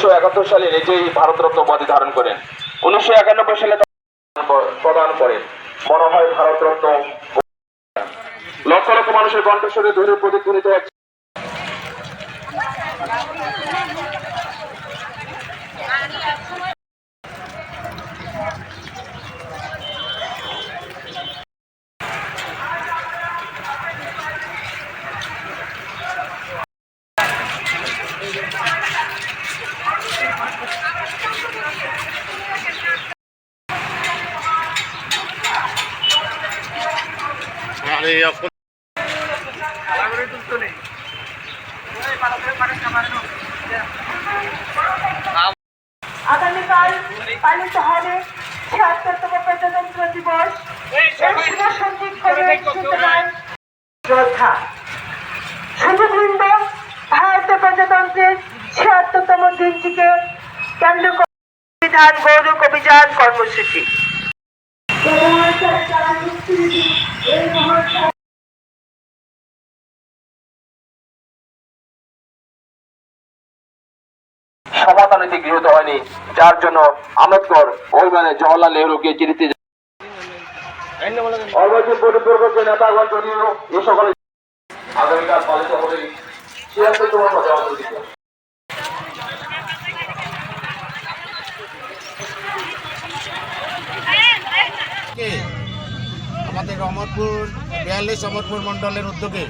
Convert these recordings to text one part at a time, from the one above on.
উনিশশো একাত্তর সালে নিজেই ভারতরত্ন উপাধি ধারণ করেন। উনিশশো একানব্বই সালে প্রদান করেন। মনে হয় ভারতরত্ন লক্ষ লক্ষ মানুষের কণ্ঠস্বরে ধরে প্রতিধ্বনিত হচ্ছে। আগামীকাল পালিত হবে ছিয়াত্তরতম প্রজাতন্ত্র দিবস। শ্রদ্ধা শুভবৃন্দ ভারতীয় প্রজাতন্ত্রের ছিয়াত্তরতম দিনটিকে কেন্দ্র করে সংবিধান গৌরব অভিযান কর্মসূচি। এই মহোৎসব গৃহীত হয়নি, যার জন্য আম্বেদকর ওই মানে জওয়াহরলাল নেহরুকে চিঠিতে আগামীকাল পালিত হবে। আজকে আমাদের অমরপুর বিয়াল্লিশ অমরপুর মণ্ডলের উদ্যোগে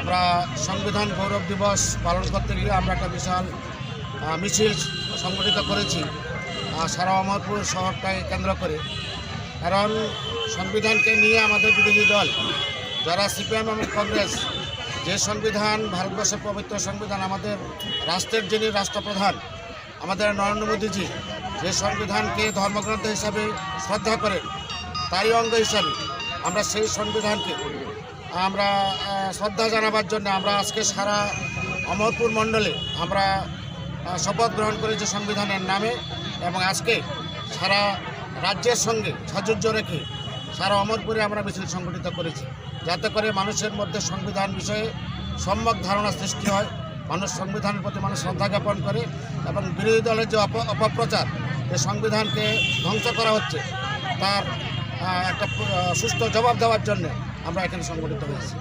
আমরা সংবিধান গৌরব দিবস পালন করতে গিয়ে আমরা একটা বিশাল মিছিল সংগঠিত করেছি সারা অমরপুর শহরটাকে কেন্দ্র করে। কারণ সংবিধানকে নিয়ে আমাদের বিরোধী দল, যারা সিপিএম এবং কংগ্রেস, যে সংবিধান, ভারতবর্ষের পবিত্র সংবিধান, আমাদের রাষ্ট্রের যিনি রাষ্ট্রপ্রধান, আমাদের নরেন্দ্র মোদীজি, যে সংবিধানকে ধর্মগ্রন্থ হিসাবে শ্রদ্ধা করেন তারই অঙ্গ হিসাবে আমরা সেই সংবিধানকে আমরা শ্রদ্ধা জানাবার জন্য আমরা আজকে সারা অমরপুর মণ্ডলে আমরা শপথ গ্রহণ করেছি সংবিধানের নামে এবং আজকে সারা রাজ্যের সঙ্গে সাজুজ্য রেখে সারা অমরপুরে আমরা মিছিল সংগঠিত করেছি। যাতে করে মানুষের মধ্যে সংবিধান বিষয়ে সম্যক ধারণা সৃষ্টি হয়, মানুষ সংবিধানের প্রতি মানুষ শ্রদ্ধা জ্ঞাপন করে এবং বিরোধী দলের যে অপ, অপপ্রচার, যে সংবিধানকে ধ্বংস করা হচ্ছে, তার একটা সুস্থ জবাব দেওয়ার জন্য আমরা এখানে সংগঠিত হয়েছি।